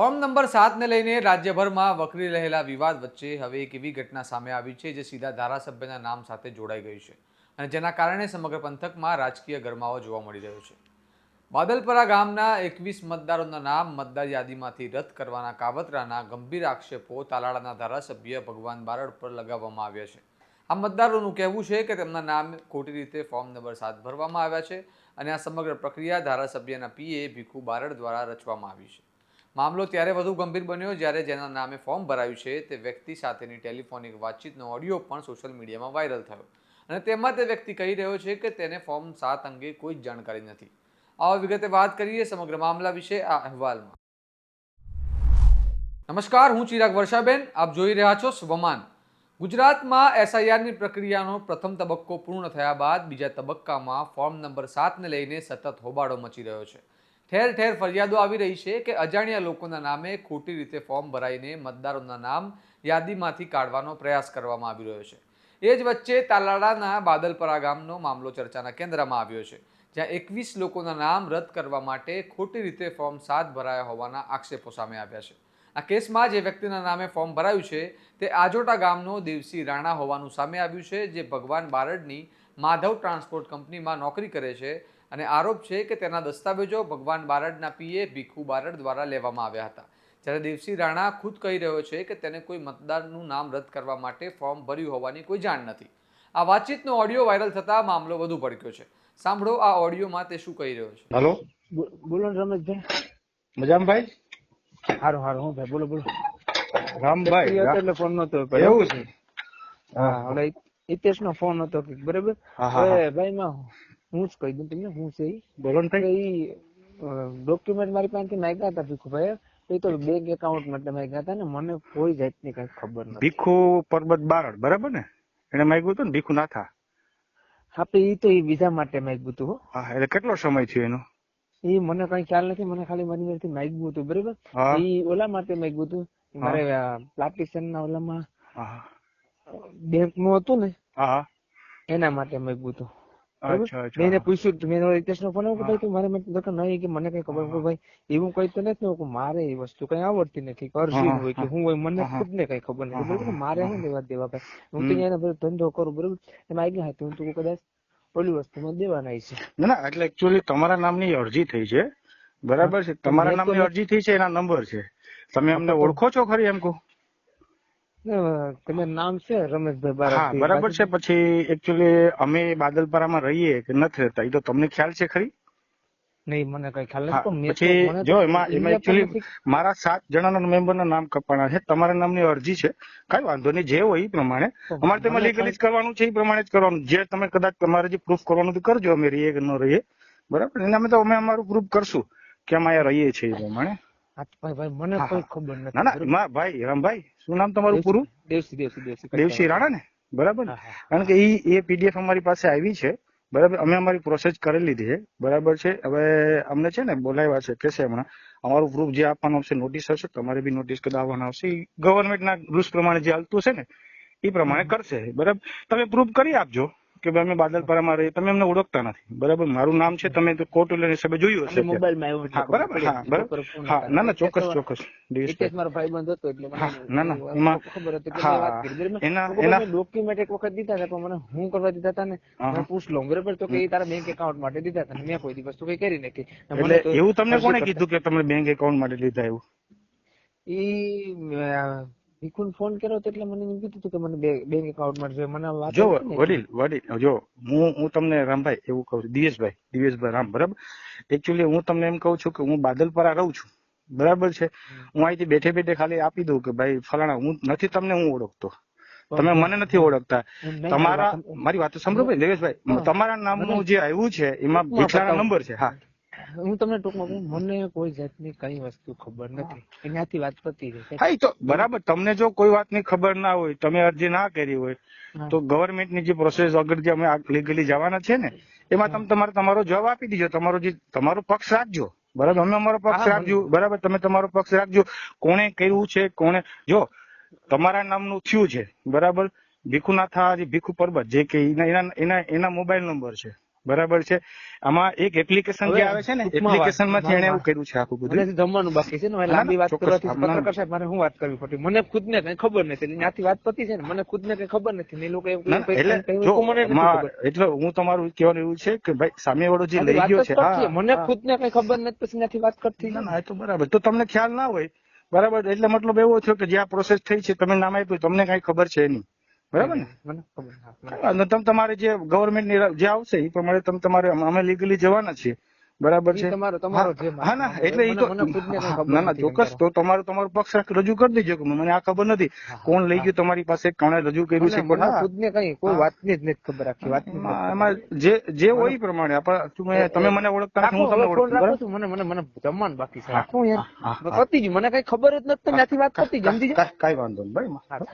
Form number સાતને લઈને રાજ્યભરમાં વકરી રહેલા વિવાદ વચ્ચે હવે એક એવી ઘટના સામે આવી છે જે સીધા ધારાસભ્યના નામ સાથે જોડાઈ ગઈ છે અને જેના કારણે સમગ્ર પંથકમાં રાજકીય ગરમાવો જોવા મળી રહ્યો છે. બાદલપરા ગામના એકવીસ મતદારોના નામ મતદાર યાદીમાંથી રદ કરવાના કાવતરાના ગંભીર આક્ષેપો તાલાળાના ધારાસભ્ય ભગવાન બારડ પર લગાવવામાં આવ્યા છે. આ મતદારોનું કહેવું છે કે તેમના નામ ખોટી રીતે ફોર્મ નંબર સાત ભરવામાં આવ્યા છે અને આ સમગ્ર પ્રક્રિયા ધારાસભ્યના પીએ ભીખુ બારડ દ્વારા રચવામાં આવી છે. મામલો ત્યારે વધુ ગંભીર બન્યો જ્યારે જેના નામે ફોર્મ ભરાયું છે તે વ્યક્તિ સાથેની ટેલિફોનિક વાતચીતનો ઓડિયો પણ સોશિયલ મીડિયામાં વાયરલ થયો. અને તેમાં તે વ્યક્તિ કહી રહ્યો છે કે તેને ફોર્મ સાત અંગે કોઈ જ જાણકારી નથી. આવા વિગતે વાત કરીએ સમગ્ર મામલા વિશે આ અહેવાલમાં. નમસ્કાર, હું ચિરાગ વર્ષાબેન. આપ જોઈ રહ્યા છો સ્વમાન. ગુજરાતમાં એસઆઈઆરની પ્રક્રિયાનો પ્રથમ તબક્કો પૂર્ણ થયા બાદ બીજા તબક્કામાં ફોર્મ નંબર સાતને લઈને સતત હોબાળો મચી રહ્યો છે. ઠેર ઠેર ફરિયાદો આવી રહી છે કે અજાણ્યા લોકોના નામે ખોટી રીતે ફોર્મ ભરાઈને મતદારોના નામ યાદીમાંથી કાઢવાનો પ્રયાસ કરવામાં આવી રહ્યો છે. એ જ વચ્ચે તાલાડાના બાદલપરા ગામનો મામલો ચર્ચાના કેન્દ્રમાં આવ્યો છે, જ્યાં એકવીસ લોકોના નામ રદ કરવા માટે ખોટી રીતે ફોર્મ સાત ભરાયા હોવાના આક્ષેપો સામે આવ્યા છે. આ કેસમાં જે વ્યક્તિના નામે ફોર્મ ભરાયું છે, તે આજોટા ગામનો દેવસી રાણા હોવાનું સામે આવ્યું છે, જે ભગવાન બારડની માધવ ટ્રાન્સપોર્ટ કંપનીમાં નોકરી કરે છે અને આરોપ છે કે તેના દસ્તાવેજો ભગવાન બારડના પીએ ભીખુ બારડ દ્વારા લેવામાં આવ્યા હતા. જ્યારે દેવસિંહ રાણા ખુદ કહી રહ્યો છે કે તેને કોઈ મતદારનું નામ રદ કરવા માટે ફોર્મ ભર્યું હોવાની કોઈ જાણ નથી. આ વાતચીતનો ઓડિયો વાયરલ થતા મામલો વધુ ભડક્યો છે. સાંભળો આ ઓડિયોમાં તે શું કહી રહ્યો છે. હેલો? બોલો રમેશભાઈ. મજામાં ભાઈ? હારું હારું હું ભાઈ બોલો બોલો. રામભાઈ એટલે ફોન નતો. એવું છે? હા ઓલા હિતેશ નો ફોન હતો કે બરાબર? હા, હા, હવે ભાઈ માં હું જ કહી દઉં તમને હું છે કે ડોક્યુમેન્ટ મારી પાસેથી માંગ્યા હતા ભીખુભાઈ ઈ તો બેંક એકાઉન્ટ માટે માંગ્યા હતા ને મને કોઈ જાતની કઈ ખબર નથી. ભીખુ પરબત બારડ બરાબર ને? એને માંગ્યું હતું ને ભીખુ નાથા. હા તો એ તો એ બીજા માટે માંગ્યું હતું હા. એટલે કેટલો સમય થયો એનો? ઈ મને કઈ ખ્યાલ નથી મને ખાલી મારી મેરેથી માંગ્યું હતું બરાબર? એ ઈ ઓલા માટે માંગ્યું હતું. મારે પ્લાટિશન ના ઓલામાં બેંકનું હતું ને હા. એના માટે માંગ્યું હતું. મેં એને પૂછ્યું મેં રિતેશ નો ફોન આવ્યો કે ભાઈ તું મારે કે નહીં કે મને કઈ ખબર પડે ભાઈ એવું કઈ તો નથી કે મારે એ વસ્તુ કઈ આવડતી નથી અરજી હોય કે હું. હોય મને ખુદ ને કઈ ખબર નથી બરોબર? મારે. શું લેવા દેવા ભાઈ? હું તો એને બધો ધંધો કરું બરોબર? એમાં આવી ગયા હું તું કદાચ ઓલી વસ્તુમાં દેવાના છે ના એટલે એકચ્યુઅલી તમારા નામની અરજી થઈ છે. બરાબર છે? તમારા નામની અરજી થઈ છે એના નંબર છે. તમે અમને ઓળખો છો ખરી એમ કહું? ને, તમારું નામ છે રમેશભાઈ બારા બરાબર છે. પછી એકચ્યુઅલી અમે બાદલપરામાં રહીએ કે નથી રહેતા. એ તો તમને ખ્યાલ છે ખરી? નહીં મને કઈ ખ્યાલ નથી પછી જો એમાં એમાં એકચ્યુઅલી મારા સાત જણાના મેમ્બરના નામ કપાણા છે. તમારા નામની અરજી છે. કઈ વાંધો નહીં જે હોય એ પ્રમાણે. અમારે તેમાં લીગલી જ કરવાનું છે એ પ્રમાણે જ કરવાનું. જે તમે કદાચ તમારે જે પ્રૂફ કરવાનું તો કરજો અમે રહીએ કે ન રહીએ. બરાબર? એના અમે તો અમે અમારું પ્રૂફ કરશું કે અમે અહીંયા રહીએ છીએ એ પ્રમાણે. ભાઈ ભાઈ મને કોઈ ખબર નથી. ના ના ભાઈ રામભાઈ શું નામ તમારું પૂરું? દેવસી દેવસી દેવસી દેવસિંહ રાણા ને? બરાબર ને. કારણ કે એ પીડીએફ અમારી પાસે આવી છે. બરાબર અમે અમારી પ્રોસેસ કરી લીધી છે. બરાબર છે? હવે અમને છે ને બોલાવ્યા છે કે હમણાં. અમારું પ્રૂફ જે આપવાનું આવશે નોટિસ હશે તમારે બી નોટિસ કદાચ આવવાના આવશે. ગવર્મેન્ટના રૂલ્સ પ્રમાણે જે હાલતું હશે ને એ પ્રમાણે કરશે. બરાબર? તમે પ્રૂફ કરી આપજો. કે ભાઈ અમે બાદલપરામાં રહીએ. તમે અમને ઓળખતા નથી. બરાબર? મારું નામ છે તમે તો કોર્ટ હિસાબે જોયું હશે મોબાઈલમાં આવ્યું હા બરાબર? હા બરાબર? હા ના ના ચોક્કસ ચોક્કસ. દિવેશભાઈ. મારો મારો ભાઈબંધ હતો એટલે હા, ના, ના, એમાં- ખબર હતી હા, વાત કરી. એના- એના- ડોક્યુમેન્ટ એક વખત દીધા હતા પણ મને હું કરવા દીધા હતા ને. મેં પૂછ લો. બરાબર? તો કે એ તારા બેંક એકાઉન્ટ માટે દીધા હતા મેં કોઈ દિવસ તો કઈ કરી નથી એટલે એવું તમને કોણે કીધું કે તમે બેંક એકાઉન્ટ માટે લીધા એવું? ઈ અ, ફોન કર્યો એટલે મને એમ કીધું હતું કે મને બેંક એકાઉન્ટ મળશે મને વાત જો વડીલ વડીલ જો હું હું તમને રામભાઈ એવું કહું છું દિવેશભાઈ દિવેશભાઈ રામ બરાબર? એકચ્યુઅલી હું તમને એમ કહું છું કે હું બાદલપરા રહું છું બરાબર છે? હું અહીંથી બેઠે બેઠે ખાલી આપી દઉં કે ભાઈ ફલાણા હું નથી તમને હું ઓળખતો. તમે મને નથી ઓળખતા. તમારા મારી વાત- સાંભળો ભાઈ દેવેશભાઈ. તમારા નામનું જે આવ્યું છે એમાં ભીખલાના નંબર છે હા. હું તમને ટૂંકમાં કહું મને કોઈ જાતની કઈ વસ્તુ ખબર નથી. એનાથી વાત પતી જશે. હા તો બરાબર. તમને જો કોઈ વાતની ખબર ના હોય તમે અરજી ના કરી હોય. તો ગવર્મેન્ટની જે પ્રોસેસ આગળ જે અમે લીગલી જવાના છે ને એમાં તમે તમારો તમારો જવાબ આપી દીજો. તમારો જે તમારો પક્ષ રાખજો. બરાબર? અમે અમારો પક્ષ રાખજો. બરાબર. તમે તમારો પક્ષ રાખજો. કોણે કર્યું છે કોણે જો તમારા નામનું થયું છે. બરાબર? ભીખુનાથા જે ભીખુ પરબત જે કે એના એના એના મોબાઈલ નંબર છે. બરાબર છે? આમાં એક એપ્લિકેશન જે આવે છે ને એપ્લિકેશનમાંથી એને એવું કર્યું છે આખું બધું. જમવાનું બાકી છે ને લાંબી વાત કરવાથી. પત્રકાર સાહેબ મારે શું વાત કરવી પડતી? મને ખુદ ને કઈ ખબર નથી. ત્યાંથી વાત પતી છે ને મને ખુદ ને કઈ ખબર નથી. ને એ લોકો એટલે હું તમારું કહેવાનું એવું છે કે ભાઈ સામે વાળો જે લઈ ગયો છે મને ખુદ ને કઈ ખબર નથી પછી ત્યાંથી વાત કરતી ના ના એ તો બરાબર. તો તમને ખ્યાલ ના હોય બરાબર? એટલે મતલબ એવો થયો કે જે આ પ્રોસેસ થઈ છે તમે નામ આપ્યું તમને કઈ ખબર છે નહીં બરાબર ને? અને તમે તમારે જે ગવર્મેન્ટની જે આવશે એ પ્રમાણે તમે તમારે અમે લીગલી જવાના છીએ. બરાબર છે. તમારો તમારો હા, ના એટલે એ તો ના ના ચોક્કસ તો તમારું તમારું પક્ષ રજૂ કરી દેજો કે મને આ ખબર નથી. કોણ લઈ ગયું તમારી પાસે કોણે રજૂ કર્યું છે પણ ખુદને કઈ કોઈ. વાતની જ નથી ખબર આખી વાત એમાં જે જે હોય એ પ્રમાણે. આપણે તમે તમે મને ઓળખતા હું તમને ઓળખું. મને મને મને જમવાનું બાકી છે. રાખો યાર. પતી મને કઈ ખબર જ નથી ત્યાંથી વાત કરતી સમજી કાંઈ વાંધો નહીં ભાઈ સારું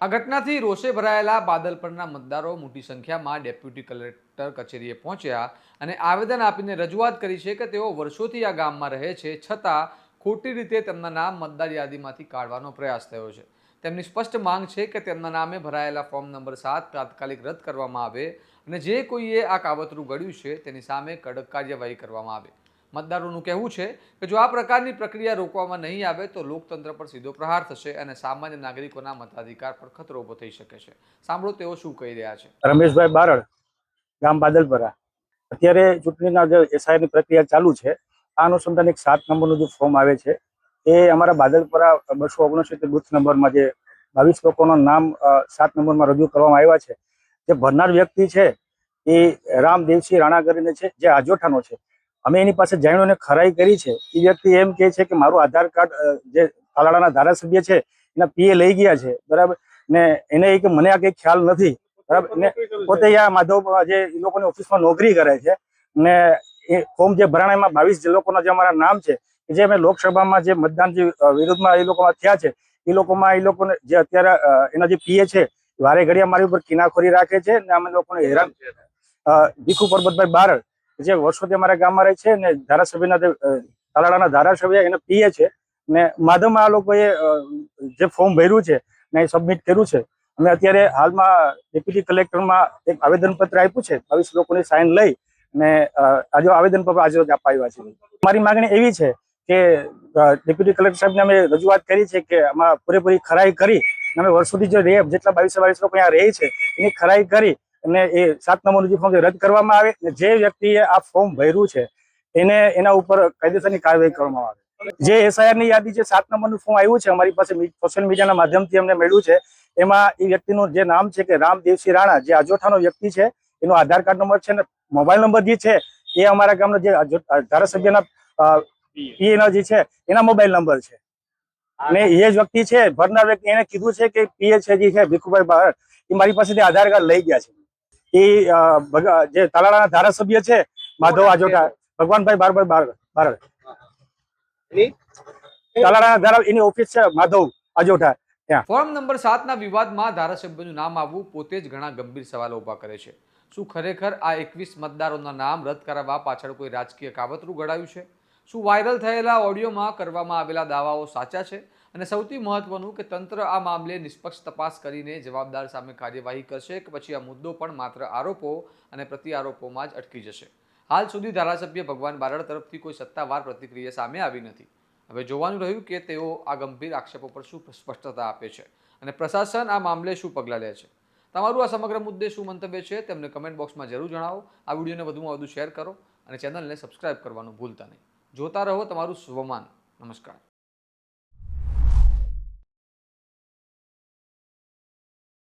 આ ઘટનાથી રોષે ભરાયેલા બાદલપરના મતદારો મોટી સંખ્યામાં ડેપ્યુટી કલેક્ટર કચેરીએ પહોંચ્યા અને આવેદન આપીને રજૂઆત કરી છે કે તેઓ વર્ષોથી આ ગામમાં રહે છે, છતાં ખોટી રીતે તેમના નામ મતદાર યાદીમાંથી કાઢવાનો પ્રયાસ થયો છે. તેમની સ્પષ્ટ માંગ છે કે તેમના નામે ભરાયેલા ફોર્મ નંબર સાત તાત્કાલિક રદ કરવામાં આવે અને જે કોઈએ આ કાવતરું ગળ્યું છે તેની સામે કડક કાર્યવાહી કરવામાં આવે. મતદારોનું કહેવું છે કે જો આ પ્રકારની પ્રક્રિયા રોકવામાં નહીં આવે તો લોકતંત્ર પર સીધો પ્રહાર થશે અને સામાન્ય નાગરિકોના મતાધિકાર પર ખતરો ઊભો થઈ શકે છે. સાંભળો તેઓ શું કહી રહ્યા છે. રમેશભાઈ બારડ. ગામ બાદલપરા. અત્યારે ચૂંટણીના જે એસઆઈની પ્રક્રિયા ચાલુ છે, આ અનુસંધાન એક સાત નંબરનું જે ફોર્મ આવે છે, એ અમારા બાદલપરા બસો ઓગણસિત્તેર બુથ નંબરમાં જે બાવીસ લોકોના નામ સાત નંબરમાં રજૂ કરવામાં આવ્યા છે. જે ભરનાર વ્યક્તિ છે, એ રામ દેવસિંહ રાણા કરીને છે, જે આજોઠાનો છે. અમે એની પાસે જાણ્યું અને ખરાઈ કરી છે. એ વ્યક્તિ એમ કહે છે કે મારું આધાર કાર્ડ જે તાલાળાના ધારાસભ્ય છે, એના પીએ લઈ ગયા છે. બરાબર? ને એને એ કે મને આ કંઈ ખ્યાલ નથી. બરાબર? ને પોતે આ માધવ જે લોકોની ઓફિસમાં નોકરી કરે છે ને એ ફોર્મ જે ભરાણા એમાં બાવીસ જે લોકોના જે અમારા નામ છે જે અમે લોકસભામાં જે મતદાન જે વિરોધમાં એ લોકોમાં થયા છે એ લોકોમાં એ લોકોને જે અત્યારે એના જે પીએ છે વારે ઘડી મારી ઉપર કિનાખોરી રાખે છે ને અમે લોકોને હેરાન ભીખુ પરબતભાઈ બારડ જે વર્ષોથી અમારા ગામમાં રહે છે ને ધારાસભ્યના જે અ, ધારાસભ્ય એના પીએ છે ને માધવમાં આ લોકોએ જે ફોર્મ ભર્યું છે ને એ સબમિટ કર્યું છે અમે અત્યારે હાલમાં ડેપ્યુટી કલેક્ટરમાં એક આવેદનપત્ર આપ્યું છે. બાવીસ લોકોની સાઇન લઈ અને આજે આવેદનપત્ર આજે આવ્યા છે. મારી માંગણી એવી છે કે ડેપ્યુટી કલેક્ટર સાહેબને અમે રજૂઆત કરી છે કે આમાં પૂરેપૂરી ખરાઈ કરી અમે વર્ષોથી જે રેપ જેટલા બાવીસ બાવીસ લોકો અહીંયા રહે છે, એની ખરાઈ કરી અને એ સાત નંબરનું જે ફોર્મ રદ કરવામાં આવે અને જે વ્યક્તિએ આ ફોર્મ ભર્યું છે, એને એના ઉપર કાયદેસરની કાર્યવાહી કરવામાં આવે. જે એસઆઈઆરની યાદી જે સાત નંબરનું ફોર્મ આવ્યું છે અમારી પાસે સોશિયલ મીડિયાના માધ્યમથી અમને મળ્યું છે. એમાં એ વ્યક્તિનું જે નામ છે કે રામદેવસિંહ રાણા જે અજોઠાનો વ્યક્તિ છે એનો આધાર કાર્ડ નંબર છે અને મોબાઈલ નંબર જે છે એ અમારા ગામના જે ધારાસભ્યના પીએના જે છે એના મોબાઈલ નંબર છે. અને એ જ વ્યક્તિ છે ભરનાર વ્યક્તિ એને કીધું છે કે પીએ છે જે છે ભીખુભાઈ બહાર એ મારી પાસેથી આધાર કાર્ડ લઈ ગયા છે. એ જે તાલાળાના ધારાસભ્ય છે માધવ આજોટા ભગવાનભાઈ બાર બાર. બારડ તાલાળાના ધારા એની ઓફિસ છે માધવ અજોઠા ફોર્મ નંબર સાતના વિવાદમાં ધારાસભ્યનું નામ આવવું પોતે જ ઘણા ગંભીર સવાલો ઊભા કરે છે. શું ખરેખર આ એકવીસ મતદારોના નામ રદ કરાવવા પાછળ કોઈ રાજકીય કાવતરું ઘડાયું છે? શું વાયરલ થયેલા ઓડિયોમાં કરવામાં આવેલા દાવાઓ સાચા છે? અને સૌથી મહત્વનું કે તંત્ર આ મામલે નિષ્પક્ષ તપાસ કરીને જવાબદાર સામે કાર્યવાહી કરશે કે પછી આ મુદ્દો પણ માત્ર આરોપો અને પ્રતિ આરોપોમાં જ અટકી જશે? હાલ સુધી ધારાસભ્ય ભગવાન બારડ તરફથી કોઈ સત્તાવાર પ્રતિક્રિયા સામે આવી નથી. હવે જોવાનું રહ્યું કે તેઓ આ ગંભીર આક્ષેપો પર શું સ્પષ્ટતા આપે છે અને પ્રશાસન આ મામલે શું પગલાં લે છે. તમારું આ સમગ્ર મુદ્દે શું મંતવ્ય છે તેમને કમેન્ટ બોક્સમાં જરૂર જણાવો. આ વિડીયોને વધુમાં વધુ શેર કરો અને ચેનલને સબસ્ક્રાઇબ કરવાનું ભૂલતા નહીં. જોતા રહો તમારું સ્વમાન. નમસ્કાર.